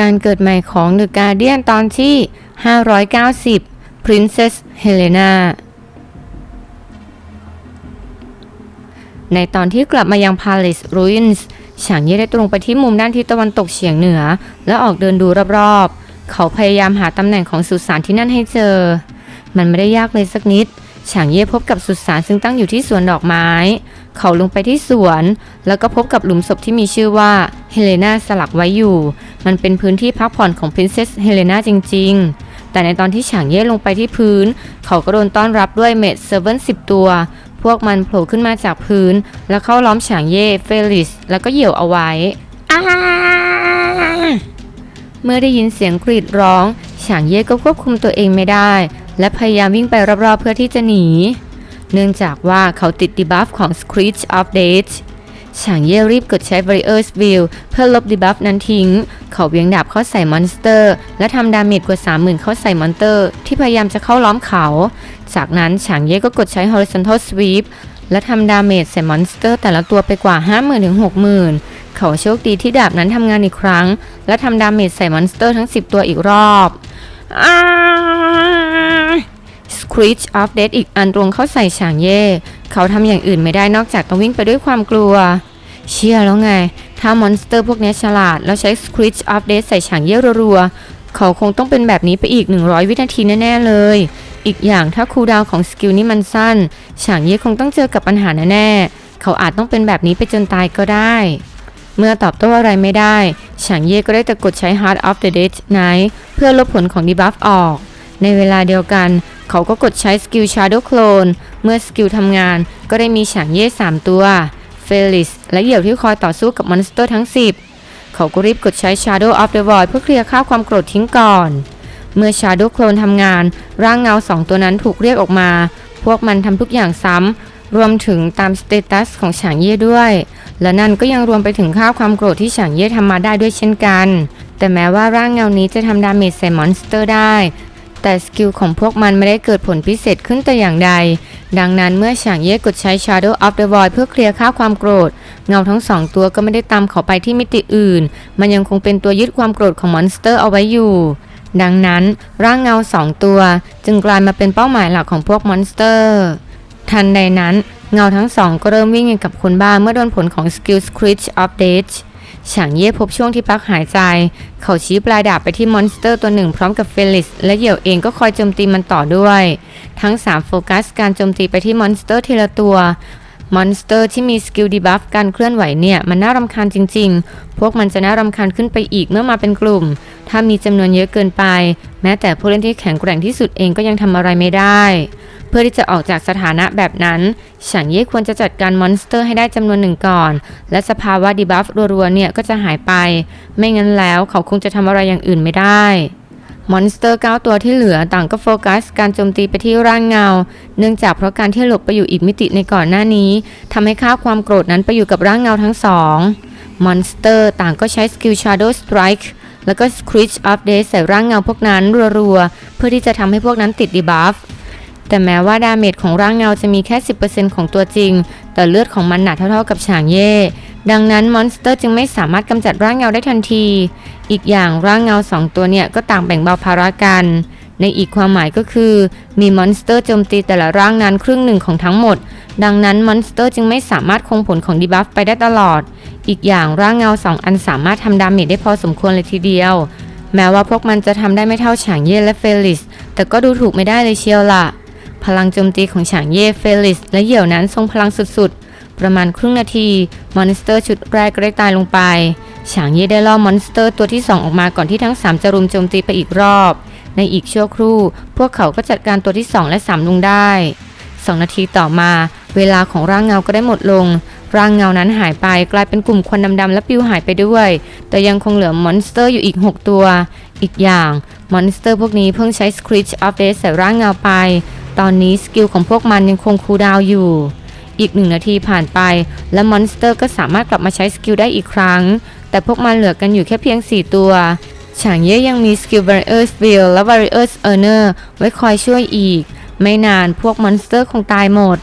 การเกิดใหม่ของ The Guardian ตอนที่ 590 Princess Helena ในตอนที่กลับมายัง Palace Ruins ฉางเย่ได้ตรงไปที่มุมด้านทิศตะวันตกเฉียงเหนือ และออกเดินดูรอบๆ เขาพยายามหาตำแหน่งของสุสานที่นั่นให้เจอ มันไม่ได้ยากเลยสักนิด ฉางเย่พบกับสุสานซึ่งตั้งอยู่ที่สวนดอกไม้ เขาลงไปที่สวน แล้วก็พบกับหลุมศพที่มีชื่อว่าเฮเลนาสลักไว้อยู่ มันเป็นพื้นที่พักผ่อนของ Princess Helena จริง ๆ แต่ในตอนที่ฉางเย่ลงไปที่พื้น เขาก็โดนต้อนรับด้วยเมดเซเว่นสิบตัว พวกมันโผล่ขึ้นมาจากพื้น แล้วเข้าล้อมฉางเย่เฟลิสแล้วก็เหยี่ยวเอาไว้อ้าเมื่อได้ยินเสียงกรีดร้อง ฉางเย่ก็ควบคุมตัวเองไม่ได้ และพยายามวิ่งไปรอบๆเพื่อที่จะหนี เนื่องจากว่าเขาติดดีบัฟของ Screech of Death ฉางเย่รีบกดใช้ Warrior's View เพื่อลบดีบัฟนั้นทิ้ง เขาเวียงดาบเข้าใส่มอนสเตอร์ และทำดาเมจกว่า 30,000 เข้าใส่มอนสเตอร์ ที่พยายามจะเข้าล้อมเขา จากนั้นฉางเย่ก็กดใช้ Horizontal Sweep และทำดาเมจใส่มอนสเตอร์ แต่ละตัวไปกว่า 50,000ถึง60,000 เขาโชคดีที่ดาบนั้นทำงานอีกครั้ง และทำดาเมจใส่มอนสเตอร์ทั้ง 10 ตัวอีกรอบอ้า Screech of Death อีกอันตรงเข้าใส่ฉางเย่ เขาทำอย่างอื่นไม่ได้นอกจากต้องวิ่งไปด้วยความกลัว เชื่อแล้วไง ถ้ามอนสเตอร์พวกนี้ฉลาด แล้วใช้ Screech of Death ใส่ฉางเย่รัวๆ เขาคงต้องเป็นแบบนี้ไปอีก 100 วินาทีแน่ๆเลย อีกอย่างถ้าคูลดาวของสกิลนี้มันสั้น ฉางเย่คงต้องเจอกับปัญหาแน่ๆ เขาอาจต้องเป็นแบบนี้ไปจนตายก็ได้เมื่อตอบโต้อะไรไม่ได้ฉางเย่ก็ได้แต่กดใช้ Heart of the Dead Knight เพื่อลบผลของดีบัฟออก ในเวลาเดียวกัน เขาก็กดใช้สกิล Shadow Clone เมื่อสกิลทำงานก็ได้มีฉางเย่3 ตัว เฟลิสและเหยี่ยวที่คอยต่อสู้กับมอนสเตอร์ทั้ง 10 เขาก็รีบกดใช้ Shadow of the Void เพื่อเคลียร์ค่าความโกรธทิ้งก่อน เมื่อ Shadow Clone ทำงาน ร่างเงาสองตัวนั้นถูกเรียกออกมา พวกมันทำทุกอย่างซ้ำรวมถึงตามสเตตัสของฉางเย่ด้วย และนั่นก็ยังรวมไปถึงค่าความโกรธที่ฉางเย่ทำมาได้ด้วยเช่นกันแต่แม้ว่าร่างเงานี้จะทำดาเมจใส่มอนสเตอร์ได้ แต่สกิลของพวกมันไม่ได้เกิดผลพิเศษขึ้นแต่อย่างใด ดังนั้นเมื่อฉางเย่กดใช้ Shadow of the Void เพื่อเคลียร์ค่าความโกรธ เงาทั้งสองตัวก็ไม่ได้ตามเขาไปที่มิติอื่น มันยังคงเป็นตัวยึดความโกรธของมอนสเตอร์เอาไว้อยู่ ดังนั้นร่างเงาสองตัว จึงกลายมาเป็นเป้าหมายหลักของพวกมอนสเตอร์ ทันใดนั้น เงาทั้งสองก็เริ่มวิ่งกับคนบ้าเมื่อโดนผลของสกิล Screech of Death ฉางเย่พบช่วงที่พักหายใจ เขาชี้ปลายดาบไปที่มอนสเตอร์ตัวหนึ่งพร้อมกับเฟลิสและเหยี่ยวเองก็คอยโจมตีมันต่อด้วย ทั้ง 3 โฟกัสการโจมตีไปที่มอนสเตอร์ทีละตัวมอนสเตอร์ที่มีสกิลดีบัฟการเคลื่อนไหวเนี่ย มันน่ารำคาญจริง ๆ พวกมันจะน่ารำคาญขึ้นไปอีกเมื่อมาเป็นกลุ่ม ถ้ามีจำนวนเยอะเกินไป แม้แต่ผู้เล่นที่แข็งแกร่งที่สุดเองก็ยังทำอะไรไม่ได้ พื่อที่จะออกจากสถานะแบบนั้นฉางเย่ควรจะจัดการมอนสเตอร์ให้ได้จำนวนหนึ่งก่อน และสภาวะดีบัฟรัวๆเนี่ยก็จะหายไป ไม่งั้นแล้วเขาคงจะทำอะไรอย่างอื่นไม่ได้มอนสเตอร์ 9 ตัวที่เหลือต่างก็โฟกัสการโจมตีไปที่ร่างเงา เนื่องจากเพราะการที่หลบไปอยู่อีกมิติในก่อนหน้านี้ทำให้ค่าความโกรธนั้นไปอยู่กับร่างเงาทั้งสองมอนสเตอร์ต่างก็ใช้สกิล Shadow Strike แล้วก็ Screech of Death ใส่ร่างเงาพวกนั้นรัวๆ เพื่อที่จะทำให้พวกนั้นติดดีบัฟ แต่แม้ว่าดาเมจของร่างเงาจะมีแค่ 10%ของตัวจริง แต่เลือดของมันหนาเท่าๆกับฉางเย่ ดังนั้นมอนสเตอร์จึงไม่สามารถกำจัดร่างเงาได้ทันที อีกอย่างร่างเงาสองตัวเนี่ยก็ต่างแบ่งเบาภาระกัน ในอีกความหมายก็คือ มีมอนสเตอร์โจมตีแต่ละร่างนั้นครึ่งหนึ่งของทั้งหมด ดังนั้นมอนสเตอร์จึงไม่สามารถคงผลของดีบัฟไปได้ตลอด อีกอย่างร่างเงาสองอันสามารถทำดาเมจได้พอสมควรเลยทีเดียว แม้ว่าพวกมันจะทำได้ไม่เท่าฉางเย่และเฟลิสแต่ก็ดูถูกไม่ได้เลยเชียวล่ะ พลังโจมตีของฉางเย่เฟลิสและเหยี่ยวนั้นทรงพลังสุดๆ ประมาณครึ่งนาที มอนสเตอร์ชุดแรกก็ได้ตายลงไป ฉางเย่ได้ล่อมอนสเตอร์ตัวที่ 2 ออกมาก่อนที่ทั้ง 3 จะรุมโจมตีไปอีกรอบ ในอีกชั่วครู่ พวกเขาก็จัดการตัวที่ 2 และ 3 ลงได้ 2 นาทีต่อมา เวลาของร่างเงาก็ได้หมดลง ร่างเงานั้นหายไปกลายเป็นกลุ่มควันดำๆและปิวหายไปด้วย แต่ยังคงเหลือมอนสเตอร์อยู่อีก 6 ตัว อีกอย่างมอนสเตอร์พวกนี้เพิ่งใช้ Screech of Death ใส่ร่างเงาไป ตอนนี้สกิลของพวกมันยังคงคูลดาวอยู่ อีกหนึ่งนาทีผ่านไป และมอนสเตอร์ก็สามารถกลับมาใช้สกิลได้อีกครั้ง แต่พวกมันเหลือกันอยู่แค่เพียง 4 ตัวฉางเย่ยังมีสกิล Barriers Field และ Barriers Earner ไว้คอยช่วยอีก ไม่นานพวกมอนสเตอร์คงตายหมด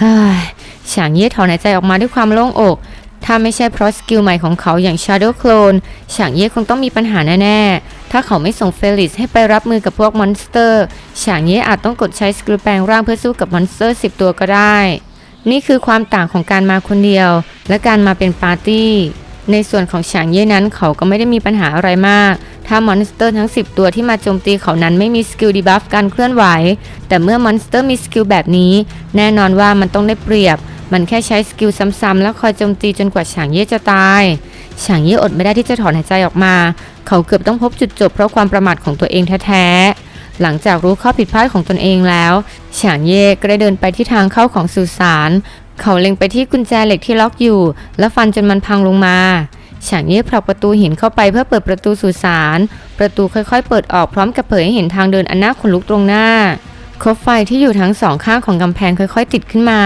ฮ้ฉางเย่ถอนหายใจออกมาด้วยความโล่งอก ถ้าไม่ใช่เพราะสกิลใหม่ของเขาอย่าง Shadow Clone ฉางเย่คงต้องมีปัญหาแน่ๆ ถ้าเขาไม่ส่งเฟลิสให้ไปรับมือกับพวกมอนสเตอร์ ฉางเย่อาจต้องกดใช้สกิลแปลงร่างเพื่อสู้กับมอนสเตอร์ 10 ตัวก็ได้ นี่คือความต่างของการมาคนเดียว และการมาเป็นปาร์ตี้ ในส่วนของฉางเย่นั้นเขาก็ไม่ได้มีปัญหาอะไรมาก ถ้ามอนสเตอร์ทั้ง 10 ตัวที่มาโจมตีเขานั้นไม่มีสกิลดีบัฟการเคลื่อนไหว แต่เมื่อมอนสเตอร์มีสกิลแบบนี้ แน่นอนว่ามันต้องได้เปรียบ มันแค่ใช้สกิลซ้ำๆแล้วคอยโจมตีจนกว่าฉางเย่จะตาย ฉางเย่อดไม่ได้ที่จะถอนหายใจออกมา เขาเกือบต้องพบจุดจบเพราะความประมาทของตัวเองแท้ๆ หลังจากรู้ข้อผิดพลาดของตนเองแล้ว ฉางเย่ก็ได้เดินไปที่ทางเข้าของสุสาน เขาเล็งไปที่กุญแจเหล็กที่ล็อกอยู่ และฟันจนมันพังลงมาฉางเย่ผลักประตูหินเข้าไปเพื่อเปิดประตูสุสาน ประตูค่อยๆ เปิดออกพร้อมกับเผยให้เห็นทางเดินอันน่าขนลุกตรงหน้าคบไฟที่อยู่ทั้งสองข้างของกำแพงค่อยๆ ติดขึ้นมา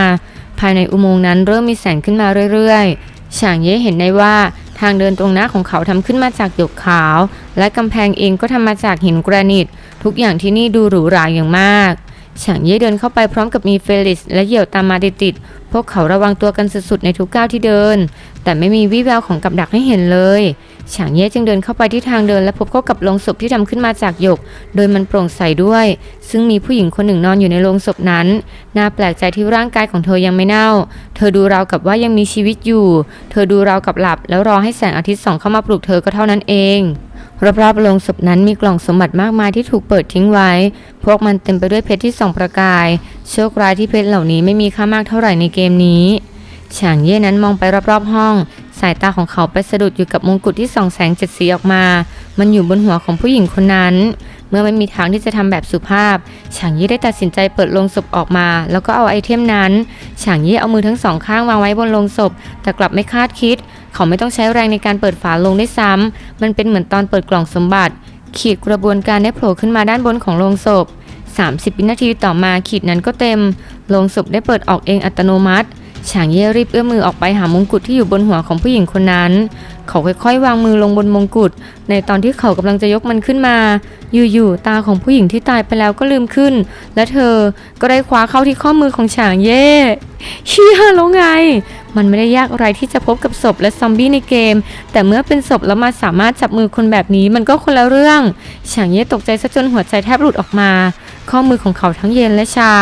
ภายในอุโมงค์นั้นเริ่มมีแสงขึ้นมาเรื่อยๆฉางเย่เห็นได้ว่าทางเดินตรงหน้าของเขาทำขึ้นมาจากหยกขาว และกำแพงเองก็ทำมาจากหินกรนิต ทุกอย่างที่นี่ดูหรูหราอย่างมากฉางเย่เดินเข้าไปพร้อมกับมีเฟลิสและเหยี่ยวตามมาติดๆพวกเขาระวังตัวกันสุดๆในทุกก้าวที่เดิน แต่ไม่มีวี่แววของกับดักให้เห็นเลย ฉางเย่จึงเดินเข้าไปที่ทางเดินและพบเข้ากับโลงศพที่ทำขึ้นมาจากหยก โดยมันโปร่งใสด้วย ซึ่งมีผู้หญิงคนหนึ่งนอนอยู่ในโลงศพนั้น น่าแปลกใจที่ร่างกายของเธอยังไม่เน่า เธอดูราวกับว่ายังมีชีวิตอยู่ เธอดูราวกับหลับ แล้วรอให้แสงอาทิตย์ส่องเข้ามาปลุกเธอก็เท่านั้นเองรอบๆโลงศพนั้นมีกล่องสมบัติมากมายที่ถูกเปิดทิ้งไว้ พวกมันเต็มไปด้วยเพชรที่ส่องประกาย โชคร้ายที่เพชรเหล่านี้ไม่มีค่ามากเท่าไหร่ในเกมนี้ฉางเย่นั้นมองไปรอบๆห้อง สายตาของเขาไปสะดุดอยู่กับมงกุฎที่ส่องแสงเจ็ดสีออกมา มันอยู่บนหัวของผู้หญิงคนนั้น เมื่อไม่มีทางที่จะทำแบบสุภาพ ฉางเย่ได้ตัดสินใจเปิดโลงศพออกมา แล้วก็เอาไอเทมนั้น ฉางเย่เอามือทั้งสองข้างวางไว้บนโลงศพ แต่กลับไม่คาดคิด เขาไม่ต้องใช้แรงในการเปิดฝาลงได้ซ้ำมันเป็นเหมือนตอนเปิดกล่องสมบัติ ขีดกระบวนการได้โผล่ขึ้นมาด้านบนของโลงศพ 30วินาทีต่อมาขีดนั้นก็เต็ม โลงศพได้เปิดออกเองอัตโนมัติ ฉางเย่รีบเอื้อมมือออกไปหามงกุฎที่อยู่บนหัวของผู้หญิงคนนั้น เขาค่อยๆ วางมือลงบนมงกุฎในตอนที่เขากำลังจะยกมันขึ้นมา อยู่ๆตาของผู้หญิงที่ตายไปแล้วก็ลืมขึ้น และเธอก็ได้คว้าเข้าที่ข้อมือของฉางเย่เชี่ยแล้วไง มันไม่ได้ยากอะไรที่จะพบกับศพและซอมบี้ในเกม แต่เมื่อเป็นศพแล้วมาสามารถจับมือคนแบบนี้มันก็คนละเรื่องฉางเย่ตกใจซะจนหัวใจแทบหลุดออกมา ข้อมือของเขาทั้งเย็นและชา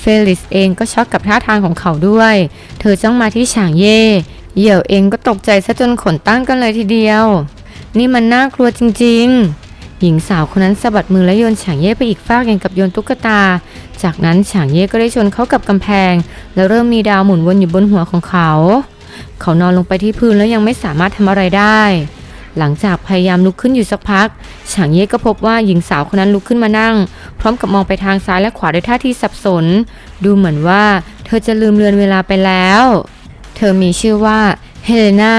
เฟลิสเองก็ช็อกกับท่าทางของเขาด้วย เธอจ้องมาที่ฉางเย่เหยี่ยวเองก็ตกใจซะจนขนตั้งกันเลยทีเดียว นี่มันน่ากลัวจริง ๆ หญิงสาวคนนั้นสะบัดมือและโยนฉางเย่ไปอีกฟากอย่างกับโยนตุ๊กตา จากนั้นฉางเย่ก็ได้ชนเข้ากับกำแพง แล้วเริ่มมีดาวหมุนวนอยู่บนหัวของเขา เขานอนลงไปที่พื้นแล้วยังไม่สามารถทำอะไรได้ หลังจากพยายามลุกขึ้นอยู่สักพัก ฉางเย่ก็พบว่าหญิงสาวคนนั้นลุกขึ้นมานั่ง พร้อมกับมองไปทางซ้ายและขวาด้วยท่าทีสับสน ดูเหมือนว่าเธอจะลืมเลือนเวลาไปแล้ว เธอมีชื่อว่า Helena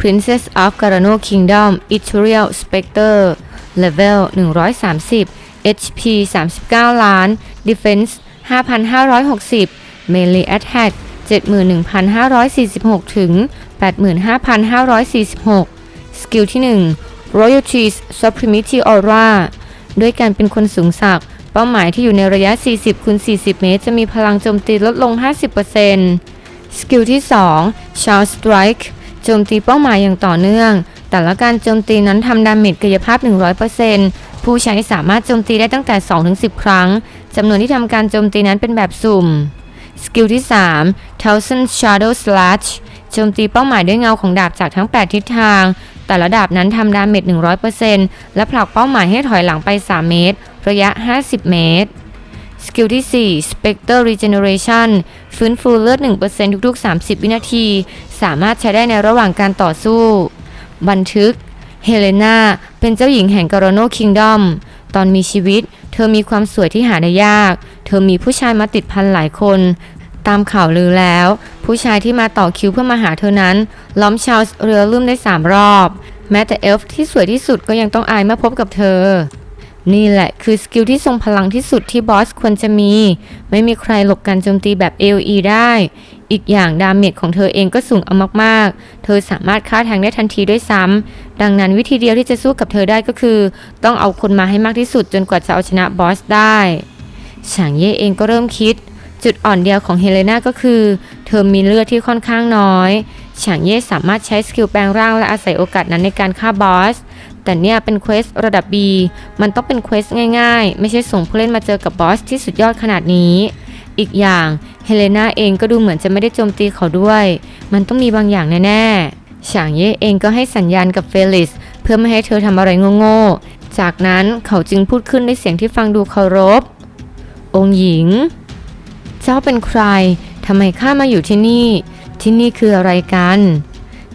Princess of Garano Kingdom Ethereal Spectre Level 130 HP 39 ล้าน Defense 5,560 Melee Attack 71,546 ถึง 85,546 สกิลที่ 1 Royalties Supremacy Aura ด้วยการเป็นคนสูงศักดิ์เป้าหมายที่อยู่ในระยะ 40คูณ40 เมตร จะมีพลังโจมตีลดลง 50%สกิลที่ 2 Charge Strike โจมตีเป้าหมายอย่างต่อเนื่อง แต่ละการโจมตีนั้นทำดาเมจกายภาพ 100%ผู้ใช้สามารถโจมตีได้ตั้งแต่ 2-10 ครั้งจำนวนที่ทำการโจมตีนั้นเป็นแบบสุ่มสกิลที่ 3 Thousand Shadow Slash โจมตีเป้าหมายด้วยเงาของดาบจากทั้ง 8 ทิศทาง แต่ละดาบนั้นทำดาเมจ100%และผลักเป้าหมายให้ถอยหลังไป 3 เมตร ระยะ 50 เมตร สกิลที่ 4 Spectre Regeneration ฟื้นฟูเลือด 1%ทุกๆ 30 วินาที สามารถใช้ได้ในระหว่างการต่อสู้ บันทึก เฮเลนาเป็นเจ้าหญิงแห่งการโนคิงดอมตอนมีชีวิต เธอมีความสวยที่หาได้ยาก เธอมีผู้ชายมาติดพันหลายคน ตามข่าวลือแล้ว ผู้ชายที่มาต่อคิวเพื่อมาหาเธอนั้น ล้อมชาวเรือลุ่มได้สามรอบ แม้แต่เอลฟ์ที่สวยที่สุดก็ยังต้องอายเมื่อพบกับเธอ นี่แหละคือสกิลที่ทรงพลังที่สุดที่บอสควรจะมี ไม่มีใครหลบการโจมตีแบบ AOE ได้ อีกอย่างดาเมจของเธอเองก็สูงเอามากๆ เธอสามารถฆ่าแทงได้ทันทีด้วยซ้ำ ดังนั้นวิธีเดียวที่จะสู้กับเธอได้ก็คือ ต้องเอาคนมาให้มากที่สุดจนกว่าจะเอาชนะบอสได้ฉางเย่เองก็เริ่มคิดจุดอ่อนเดียวของเฮเลนาก็คือ เธอมีเลือดที่ค่อนข้างน้อย ฉางเย่สามารถใช้สกิลแปลงร่างและอาศัยโอกาสนั้นในการฆ่าบอส แต่เนี่ยเป็นเควสระดับ B มันต้องเป็นเควสง่ายๆ ไม่ใช่ส่งผู้เล่นมาเจอกับบอสที่สุดยอดขนาดนี้ อีกอย่างเฮเลนาเองก็ดูเหมือนจะไม่ได้โจมตีเขาด้วย มันต้องมีบางอย่างแน่ๆ ฉางเย่เองก็ให้สัญญาณกับเฟลิสเพื่อไม่ให้เธอทำอะไรโง่ๆ จากนั้นเขาจึงพูดขึ้นด้วยเสียงที่ฟังดูเคารพ องค์หญิง เจ้าเป็นใคร ทำไมข้ามาอยู่ที่นี่ ที่นี่คืออะไรกัน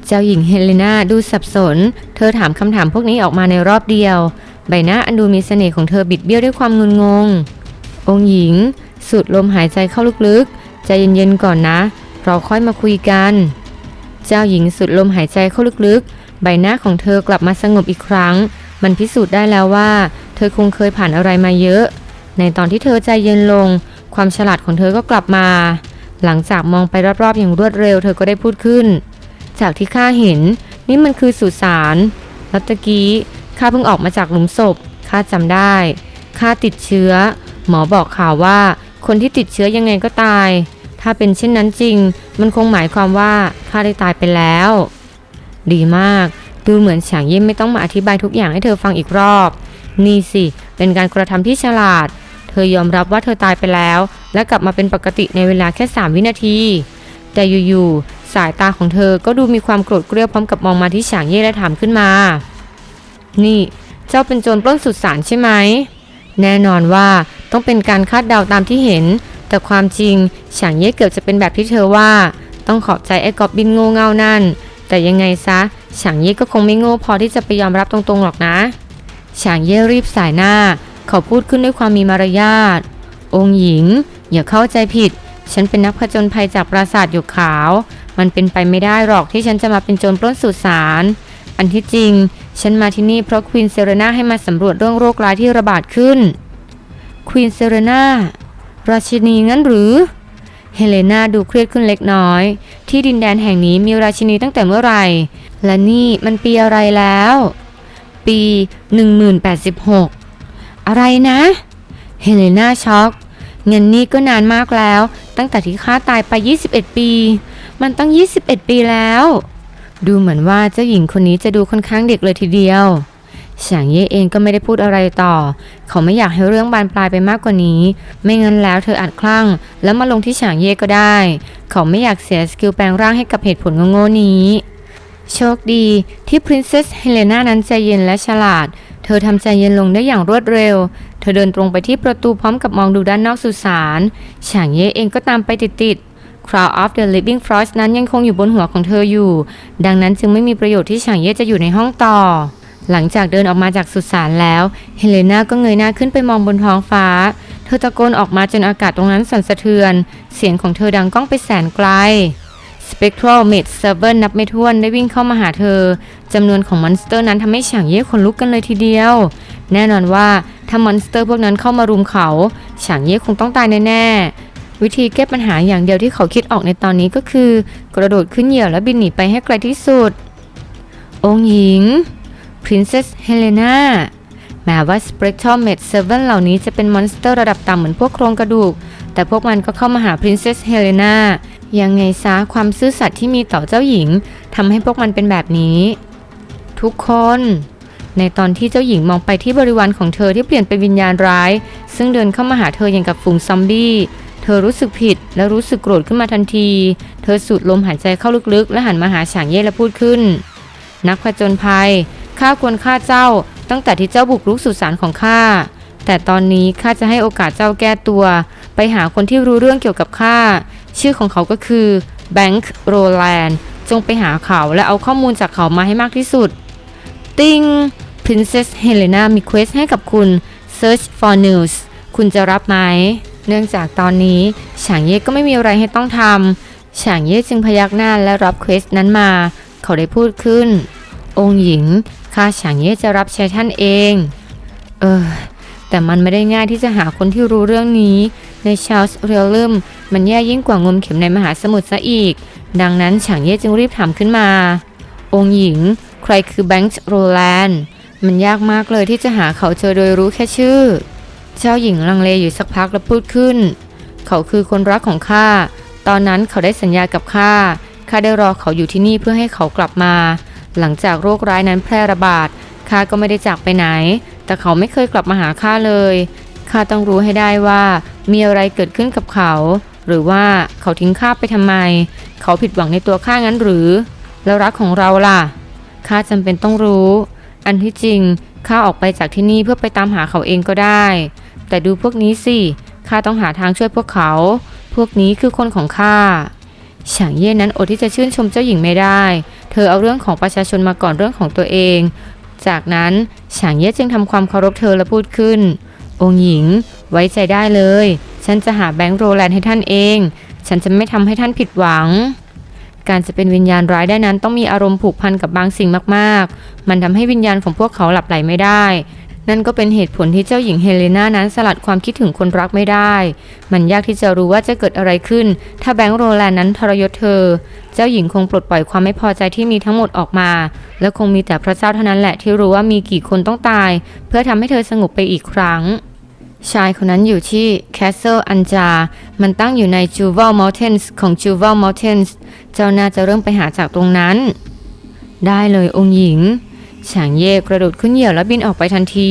เจ้าหญิงเฮเลนาดูสับสน เธอถามคำถามพวกนี้ออกมาในรอบเดียว ใบหน้าอันดูมีเสน่ห์ของเธอบิดเบี้ยวด้วยความงุนงง องหญิง สูดลมหายใจเข้าลึกๆ ใจเย็นๆก่อนนะ เราค่อยมาคุยกัน เจ้าหญิงสูดลมหายใจเข้าลึกๆ ใบหน้าของเธอกลับมาสงบอีกครั้ง มันพิสูจน์ได้แล้วว่า เธอคงเคยผ่านอะไรมาเยอะ ในตอนที่เธอใจเย็นลง ความฉลาดของเธอก็กลับมา หลังจากมองไปรอบๆอย่างรวดเร็วเธอก็ได้พูดขึ้น จากที่ข้าเห็น นี่มันคือสุสานแล้วตะกี้ข้าเพิ่งออกมาจากหลุมศพข้าจำได้ข้าติดเชื้อ หมอบอกข่าวว่า คนที่ติดเชื้อยังไงก็ตาย ถ้าเป็นเช่นนั้นจริง มันคงหมายความว่าข้าได้ตายไปแล้ว ดีมาก ดูเหมือนฉางเย่ไม่ต้องมาอธิบายทุกอย่างให้เธอฟังอีกรอบ นี่สิ เป็นการกระทำที่ฉลาด เธอยอมรับว่าเธอตายไปแล้ว และกลับมาเป็นปกติในเวลาแค่ 3 วินาที แต่อยู่ๆสายตาของเธอก็ดูมีความโกรธเกรี้ยวพร้อมกับมองมาที่ฉางเย่และถามขึ้นมา นี่ เจ้าเป็นโจรปล้นสุดสานใช่ไหม แน่นอนว่าต้องเป็นการคาดเดาตามที่เห็น แต่ความจริงฉางเย่เกือบจะเป็นแบบที่เธอว่า ต้องขอบใจไอ้กอบบินโง่เง่านั่น แต่ยังไงซะฉางเย่ก็คงไม่โง่พอที่จะไปยอมรับตรงๆหรอกนะฉางเย่รีบสายหน้า เขาพูดขึ้นด้วยความมีมารยาทองค์หญิง อย่าเข้าใจผิด ฉันเป็นนักผจญภัยจากปราสาทหยกขาว มันเป็นไปไม่ได้หรอกที่ฉันจะมาเป็นโจรปล้นสุสานอันที่จริง ฉันมาที่นี่เพราะควีนเซเรนาให้มาสำรวจเรื่องโรคร้ายที่ระบาดขึ้นควีนเซเรนาราชินีงั้นหรือ เฮเลนาดูเครียดขึ้นเล็กน้อย ที่ดินแดนแห่งนี้มีราชินีตั้งแต่เมื่อไหร่ และนี่มันปีอะไรแล้ว ปี 1086 อะไรนะ เฮเลนาช็อก เงินนี่ก็นานมากแล้ว ตั้งแต่ที่ข้าตายไป 21 ปี มันตั้ง 21 ปีแล้ว ดูเหมือนว่าเจ้าหญิงคนนี้จะดูค่อนข้างเด็กเลยทีเดียวฉางเย่เองก็ไม่ได้พูดอะไรต่อ เขาไม่อยากให้เรื่องบานปลายไปมากกว่านี้ ไม่งั้นแล้วเธออาจคลั่ง แล้วมาลงที่ฉางเย่ก็ได้ เขาไม่อยากเสียสกิลแปลงร่างให้กับเหตุผลโง่ๆนี้ โชคดีที่ Princess Helena นั้นใจเย็นและฉลาด เธอทำใจเย็นลงได้อย่างรวดเร็ว เธอเดินตรงไปที่ประตูพร้อมกับมองดูด้านนอกสุสานฉางเย่เองก็ตามไปติดๆ Crown of the Living Frost นั้นยังคงอยู่บนหัวของเธออยู่ ดังนั้นจึงไม่มีประโยชน์ที่ฉางเย่จะอยู่ในห้องต่อ หลังจากเดินออกมาจากสุสานแล้ว เฮเลนาก็เงยหน้าขึ้นไปมองบนท้องฟ้า เธอตะโกนออกมาจนอากาศตรงนั้นสั่นสะเทือน เสียงของเธอดังก้องไปแสนไกล Spectral m a d Server นับไม่ถ้วนได้วิ่งเข้ามาหาเธอจำนวนของมอนสเตอร์นั้นทำให้ฉางเย่ขนลุกกันเลยทีเดียว แน่นอนว่าถ้ามอนสเตอร์พวกนั้นเข้ามารุมเขาฉางเย่คงต้องตายแน่ๆ วิธีแก้ปัญหาอย่างเดียวที่เขาคิดออกในตอนนี้ก็คือ กระโดดขึ้นเหยี่ยวและบินหนีไปให้ไกลที่สุด องค์หญิง Princess Helena แม้ว่า Spectral m a d Servant เหล่านี้จะเป็นมอนสเตอร์ระดับต่ำเหมือนพวกโครงกระดูก แต่พวกมันก็เข้ามาหา Princess Helena ยังไงซะความซื่อสัตย์ที่มีต่อเจ้าหญิงทำให้พวกมันเป็นแบบนี้ ทุกคน ในตอนที่เจ้าหญิงมองไปที่บริวารของเธอที่เปลี่ยนเป็นวิญญาณร้าย ซึ่งเดินเข้ามาหาเธออย่างกับฝูงซอมบี้เธอรู้สึกผิดและรู้สึกโกรธขึ้นมาทันที เธอสูดลมหายใจเข้าลึกๆ และหันมาหาฉางเย่และพูดขึ้น นักผจญภัยข้าควรฆ่าเจ้า ตั้งแต่ที่เจ้าบุกรุกสุสานของข้าแต่ตอนนี้ข้าจะให้โอกาสเจ้าแก้ตัว ไปหาคนที่รู้เรื่องเกี่ยวกับข้า ชื่อของเขาก็คือแบงค์โรแลนด์จงไปหาเขาและเอาข้อมูลจากเขามาให้มากที่สุด ติง Princess Helena มีเควสให้กับคุณ Search for News คุณจะรับไหม เนื่องจากตอนนี้ฉางเย่ก็ไม่มีอะไรให้ต้องทำฉางเย่จึงพยักหน้าและรับเควสนั้นมา เขาได้พูดขึ้น องค์หญิงข้าฉางเย่จะรับใช้ท่านเอง เออแต่มันไม่ได้ง่ายที่จะหาคนที่รู้เรื่องนี้ ในชาลส์เรียลลึมมันแย่ยิ่งกว่างมเข็มในมหาสมุทรซะอีก ดังนั้นฉางเย่จึงรีบถามขึ้นมา องค์หญิง ใครคือแบงค์โรแลนด์มันยากมากเลยที่จะหาเขาเจอโดยรู้แค่ชื่อ เจ้าหญิงลังเลอยู่สักพักแล้วพูดขึ้น เขาคือคนรักของข้า ตอนนั้นเขาได้สัญญากับข้า ข้าได้รอเขาอยู่ที่นี่เพื่อให้เขากลับมา หลังจากโรคร้ายนั้นแพร่ระบาด ข้าก็ไม่ได้จากไปไหน แต่เขาไม่เคยกลับมาหาข้าเลย ข้าต้องรู้ให้ได้ว่ามีอะไรเกิดขึ้นกับเขา หรือว่าเขาทิ้งข้าไปทำไม เขาผิดหวังในตัวข้างั้นหรือ แล้วรักของเราล่ะข้าจำเป็นต้องรู้ อันที่จริงข้าออกไปจากที่นี่เพื่อไปตามหาเขาเองก็ได้ แต่ดูพวกนี้สิข้าต้องหาทางช่วยพวกเขา พวกนี้คือคนของข้าฉางเย่นั้นอดที่จะชื่นชมเจ้าหญิงไม่ได้ เธอเอาเรื่องของประชาชนมาก่อนเรื่องของตัวเอง จากนั้นฉางเย่จึงทำความเคารพเธอและพูดขึ้น องค์หญิง ไว้ใจได้เลย ฉันจะหาแบงค์โรแลนด์ให้ท่านเอง ฉันจะไม่ทำให้ท่านผิดหวัง การจะเป็นวิญญาณร้ายได้นั้นต้องมีอารมณ์ผูกพันกับบางสิ่งมากๆ มันทำให้วิญญาณของพวกเขาหลับไหลไม่ได้ นั่นก็เป็นเหตุผลที่เจ้าหญิงเฮเลนานั้นสลัดความคิดถึงคนรักไม่ได้ มันยากที่จะรู้ว่าจะเกิดอะไรขึ้น ถ้าแบงค์โรแลนด์นั้นทรยศเธอ เจ้าหญิงคงปลดปล่อยความไม่พอใจที่มีทั้งหมดออกมา และคงมีแต่พระเจ้าเท่านั้นแหละที่รู้ว่ามีกี่คนต้องตาย เพื่อทำให้เธอสงบไปอีกครั้ง ชายคนนั้นอยู่ที่ Castle อันจามันตั้งอยู่ใน Juval Mountains ของ Juval Mountains เจ้าน่าจะเริ่มไปหาจากตรงนั้น ได้เลยองค์หญิง ฉางเย่กระโดดขึ้นเหยี่ยวแล้วบินออกไปทันที